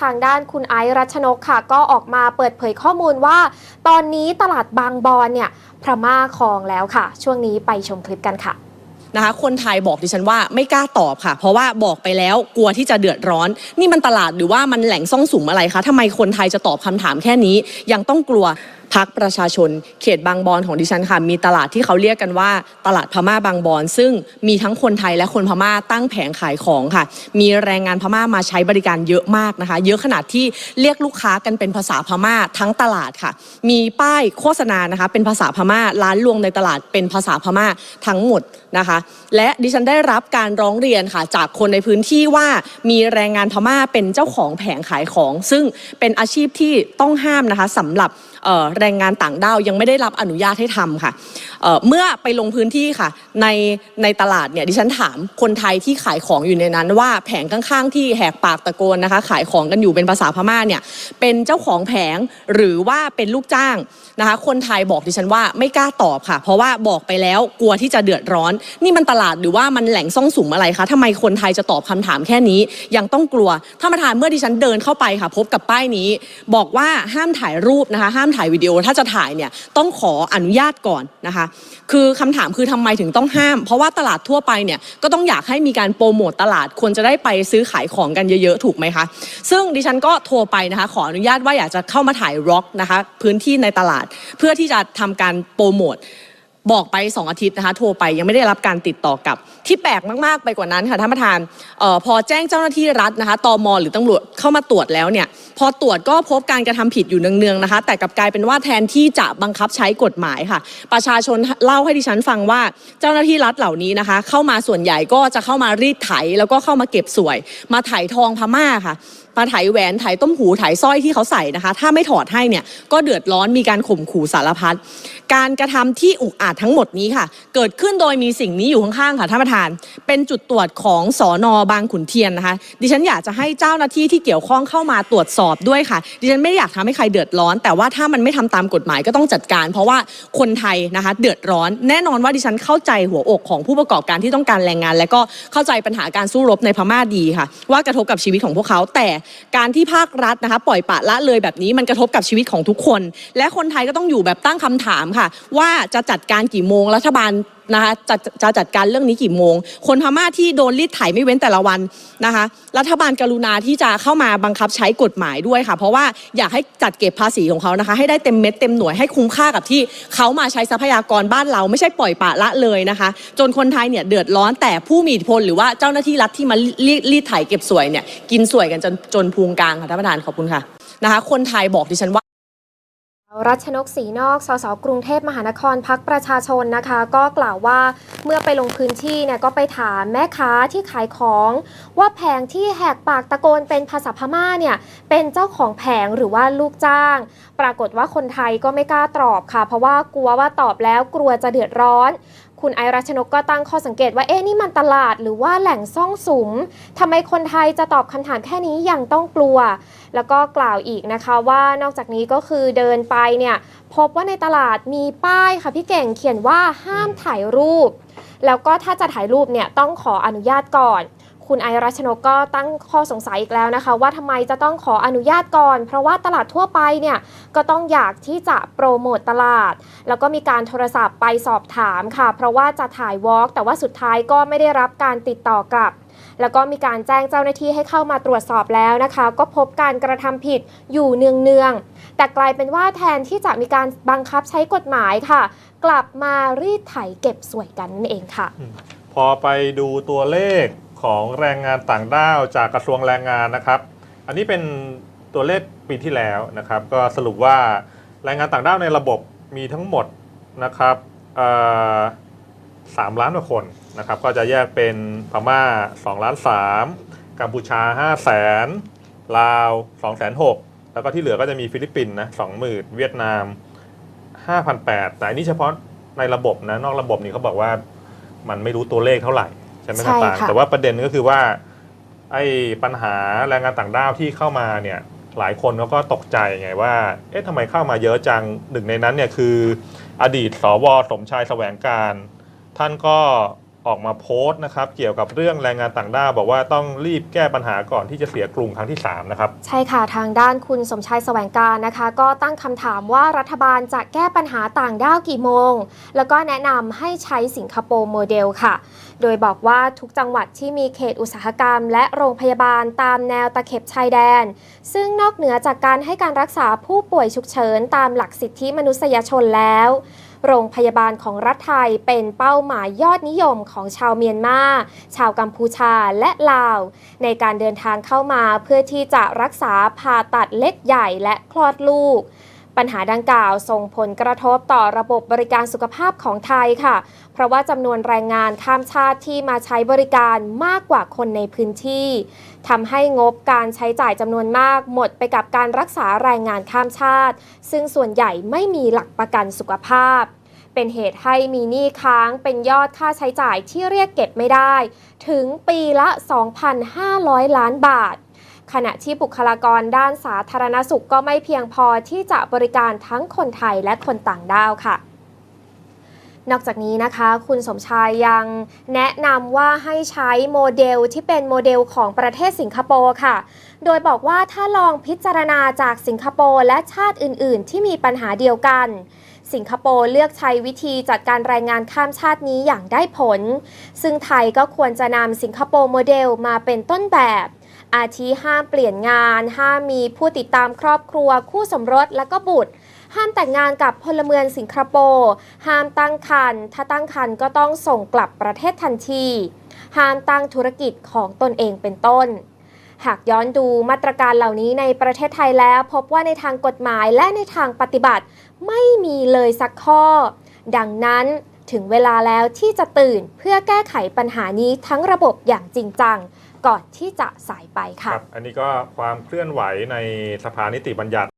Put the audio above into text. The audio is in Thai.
ทางด้านคุณไอซ์รัชนกค่ะ ก็ออกมาเปิดเผยข้อมูลว่า ตอนนี้ตลาดบางบอนเนี่ยพม่าคลองแล้วค่ะ ช่วงนี้ไปชมคลิปกันค่ะนะคะคนไทยบอกดิฉันว่าไม่กล้าตอบค่ะ เพราะว่าบอกไปแล้วกลัวที่จะเดือดร้อน นี่มันตลาดหรือว่ามันแหล่งซ่องสุมอะไรคะทำไมคนไทยจะตอบคำถามแค่นี้ยังต้องกลัว พักประชาชน เขตบางบอนของดิฉันค่ะ มีตลาดที่เขาเรียกกันว่า ตลาดพม่าบางบอน ซึ่งมีทั้งคนไทยและคนพม่าตั้งแผงขายของค่ะ มีแรงงานพม่ามาใช้บริการเยอะมากนะคะ เยอะขนาดที่เรียกลูกค้ากันเป็นภาษาพม่าทั้งตลาดค่ะ มีป้ายโฆษณานะคะ เป็นภาษาพม่าร้านรวงในตลาดเป็นภาษาพม่าทั้งหมดนะคะ และดิฉันได้รับการร้องเรียนค่ะ จากคนในพื้นที่ว่ามีแรงงานพม่าเป็นเจ้าของแผงขายของ ซึ่งเป็นอาชีพที่ต้องห้ามนะคะสำหรับแรงงานต่างด้าวยังไม่ได้รับอนุญาตให้ทำค่ะเเมื่อไปลงพื้นที่ค่ะในในตลาดเนี่ยดิฉันถามคนไทยที่ขายของอยู่ในนั้น ว่าแผงข้างๆ ที่แหกปากตะโกนนะคะ ขายของกันอยู่เป็นภาษาพม่าเนี่ยเป็นเจ้าของแผงหรือว่าเป็นลูกจ้างนะคะ คนไทยบอกดิฉันว่าไม่กล้าตอบค่ะ เพราะว่าบอกไปแล้วกลัวที่จะเดือดร้อน นี่มันตลาดหรือว่ามันแหล่งซ่องสุมอะไรคะทำไมคนไทยจะตอบคำถามแค่นี้ยังต้องกลัวท่านประธานเมื่อดิฉันเดินเข้าไปค่ะ พบกับป้ายนี้ บอกว่าห้ามถ่ายรูปนะคะ ห้ามถ่ายวิดีโอถ้าจะถ่ายเนี่ยต้องขออนุญาตก่อนนะคะ คือคำถามคือทำไมถึงต้องห้าม เพราะว่าตลาดทั่วไปเนี่ยก็ต้องอยากให้มีการโปรโมตตลาดควรจะได้ไปซื้อขายของกันเยอะๆ ถูกไหมคะ ซึ่งดิฉันก็โทรไปนะคะ ขออนุญาตว่าอยากจะเข้ามาถ่ายร็อกนะคะพื้นที่ในตลาดเพื่อที่จะทำการโปรโมท บอกไป 2 อาทิตย์นะคะโทรไปยังไม่ได้รับการติดต่อกลับ ที่แปลกมาก ๆ ไปกว่านั้นค่ะท่านประธานออพอแจ้งเจ้าหน้าที่รัฐนะคะตอมหรือตำรวจเข้ามาตรวจแล้วเนี่ยพอตรวจก็พบการกระทำผิดอยู่เนืองๆนะคะ แต่กลับกลายเป็นว่าแทนที่จะบังคับใช้กฎหมายค่ะ ประชาชนเล่าให้ดิฉันฟังว่าเจ้าหน้าที่รัฐเหล่านี้นะคะ เข้ามาส่วนใหญ่ก็จะเข้ามารีดไถแล้วก็เข้ามาเก็บสวย มาไถทองพม่าค่ะมาไถแหวนไถต้มหูไถสร้อยที่เขาใส่นะคะ ถ้าไม่ถอดให้เนี่ยก็เดือดร้อนมีการข่มขู่สารพัดการกระทำที่อุกอาจทั้งหมดนี้ค่ะ เกิดขึ้นโดยมีสิ่งนี้อยู่ข้างๆค่ะท่านประธาน เป็นจุดตรวจของสอนอบางขุนเทียนนะคะ ดิฉันอยากจะให้เจ้าหน้าที่ที่เกี่ยวข้องเข้ามาตรวจสอบด้วยค่ะ ดิฉันไม่อยากทำให้ใครเดือดร้อน แต่ว่าถ้ามันไม่ทำตามกฎหมายก็ต้องจัดการ เพราะว่าคนไทยนะคะเดือดร้อน แน่นอนว่าดิฉันเข้าใจหัวอกของผู้ประกอบการที่ต้องการแรงงาน และก็เข้าใจปัญหาการสู้รบในพม่าดีค่ะ ว่ากระทบกับชีวิตของพวกเขา แต่การที่ภาครัฐนะคะปล่อยปะละเลยแบบนี้มันกระทบกับชีวิตของทุกคน และคนไทยก็ต้องอยู่แบบตั้งคำถามค่ะ ว่าจะจัดการกี่โมงรัฐบาล นะคะจะจะจัดการเรื่องนี้กี่โมง คนพม่าที่โดนรีดไถไม่เว้นแต่ละวันนะคะ รัฐบาลกรุณาที่จะเข้ามาบังคับใช้กฎหมายด้วยค่ะ เพราะว่าอยากให้จัดเก็บภาษีของเขานะคะ ให้ได้เต็มเม็ดเต็มหน่วยให้คุ้มค่ากับที่เขามาใช้ทรัพยากรบ้านเราไม่ใช่ปล่อยปละละเลยนะคะ จนคนไทยเนี่ยเดือดร้อนแต่ผู้มีอิทธิพลหรือว่าเจ้าหน้าที่รัฐที่มารีดรีดไถเก็บสวยเนี่ยกินสวยกันจนจนพุงกลางค่ะท่านประธานขอบคุณค่ะนะคะ คนไทยบอกดิฉันว่า รัชนกศรีนอก สส กรุงเทพมหานครพักประชาชนนะคะ ก็กล่าวว่าเมื่อไปลงพื้นที่เนี่ยก็ไปถามแม่ค้าที่ขายของ ว่าแผงที่แหกปากตะโกนเป็นภาษาพม่าเนี่ยเป็นเจ้าของแผงหรือว่าลูกจ้าง ปรากฏว่าคนไทยก็ไม่กล้าตอบค่ะ เพราะว่ากลัวว่าตอบแล้วกลัวจะเดือดร้อน คุณไอรัชนกก็ตั้งข้อสังเกตว่าเอ๊ะนี่มันตลาดหรือว่าแหล่งซ่องสุมทำไมคนไทยจะตอบคำถามแค่นี้ยังต้องกลัว แล้วก็กล่าวอีกนะคะว่านอกจากนี้ก็คือเดินไปเนี่ยพบว่าในตลาดมีป้ายค่ะพี่เก่งเขียนว่าห้ามถ่ายรูป แล้วก็ถ้าจะถ่ายรูปเนี่ยต้องขออนุญาตก่อน คุณไอรัชนกก็ตั้งข้อสงสัยอีกแล้วนะคะ ว่าทำไมจะต้องขออนุญาตก่อน เพราะว่าตลาดทั่วไปเนี่ยก็ต้องอยากที่จะโปรโมตตลาด แล้วก็มีการโทรศัพท์ไปสอบถามค่ะ เพราะว่าจะถ่ายวอล์กแต่ว่าสุดท้ายก็ไม่ได้รับการติดต่อกลับแล้วก็มีการแจ้งเจ้าหน้าที่ให้เข้ามาตรวจสอบแล้วนะคะ ก็พบการกระทำผิดอยู่เนืองๆแต่กลายเป็นว่าแทนที่จะมีการบังคับใช้กฎหมายค่ะ กลับมารีดไถเก็บสวยกันนั่นเองค่ะ พอไปดูตัวเลข ของแรงงานต่างด้าวจากกระทรวงแรงงานนะครับ อันนี้เป็นตัวเลขปีที่แล้วนะครับ ก็สรุปว่าแรงงานต่างด้าวในระบบมีทั้งหมดนะครับสามล้านกว่าคนนะครับ ก็จะแยกเป็นพม่า2ล้าน3กัมพูชา 5 0 0แสนลาว2 6 0 0 0แล้วก็ที่เหลือก็จะมีฟิลิปปินส์นะ20,000เวียดนาม 5,800แต่อันนี้เฉพาะในระบบนะนอกระบบนี่เขาบอกว่ามันไม่รู้ตัวเลขเท่าไหร่ ช่ไหมใช่ต่างค่ะ แต่ว่าประเด็นก็คือว่า ไอ้ปัญหาแรงงานต่างด้าวที่เข้ามาเนี่ยหลายคนเขาก็ตกใจไงว่า เอ๊ะทำไมเข้ามาเยอะจังหนึ่งในนั้นเนี่ยคือ อดีตสวสมชายแสวงการ ท่านก็ ออกมาโพสต์นะครับ เกี่ยวกับเรื่องแรงงานต่างด้าวบอกว่าต้องรีบแก้ปัญหาก่อนที่จะเสียกรุงครั้งที่ 3 นะครับ ใช่ค่ะทางด้านคุณสมชายแสวงการนะคะ ก็ตั้งคำถามว่ารัฐบาลจะแก้ปัญหาต่างด้าวกี่โมง แล้วก็แนะนำให้ใช้สิงคโปร์โมเดลค่ะ โดยบอกว่าทุกจังหวัดที่มีเขตอุตสาหกรรม และโรงพยาบาลตามแนวตะเข็บชายแดน ซึ่งนอกเหนือจากการให้การรักษาผู้ป่วยฉุกเฉินตามหลักสิทธิมนุษยชนแล้ว โรงพยาบาลของรัฐไทยเป็นเป้าหมายยอดนิยมของชาวเมียนมา ชาวกัมพูชาและลาว ในการเดินทางเข้ามาเพื่อที่จะรักษาผ่าตัดเล็กใหญ่และคลอดลูก ปัญหาดังกล่าวส่งผลกระทบต่อระบบบริการสุขภาพของไทยค่ะ เพราะว่าจำนวนแรงงานข้ามชาติที่มาใช้บริการมากกว่าคนในพื้นที่ทำให้งบการใช้จ่ายจำนวนมากหมดไปกับการรักษาแรงงานข้ามชาติ ซึ่งส่วนใหญ่ไม่มีหลักประกันสุขภาพ เป็นเหตุให้มีหนี้ค้างเป็นยอดค่าใช้จ่ายที่เรียกเก็บไม่ได้ ถึงปีละ 2,500 ล้านบาท ขณะที่บุคลากรด้านสาธารณสุขก็ไม่เพียงพอที่จะบริการทั้งคนไทยและคนต่างด้าวค่ะนอกจากนี้นะคะคุณสมชายยังแนะนำว่าให้ใช้โมเดลที่เป็นโมเดลของประเทศสิงคโปร์ค่ะ โดยบอกว่าถ้าลองพิจารณาจากสิงคโปร์และชาติอื่น ๆ ที่มีปัญหาเดียวกัน สิงคโปร์เลือกใช้วิธีจัดการแรงงานข้ามชาตินี้อย่างได้ผล ซึ่งไทยก็ควรจะนำสิงคโปร์โมเดลมาเป็นต้นแบบ อาทิห้ามเปลี่ยนงาน ห้ามมีผู้ติดตามครอบครัว คู่สมรสและก็บุตร ห้ามแต่งงานกับพลเมืองสิงคโปร์ห้ามตั้งครรภ์ถ้าตั้งครรภ์ก็ต้องส่งกลับประเทศทันที ห้ามตั้งธุรกิจของตนเองเป็นต้นหากย้อนดูมาตรการเหล่านี้ในประเทศไทยแล้ว พบว่าในทางกฎหมายและในทางปฏิบัติ ไม่มีเลยสักข้อ ดังนั้นถึงเวลาแล้วที่จะตื่นเพื่อแก้ไขปัญหานี้ทั้งระบบอย่างจริงจัง ก่อนที่จะสายไปค่ะรับ อันนี้ก็ความเคลื่อนไหวในสภานิติบัญญัติ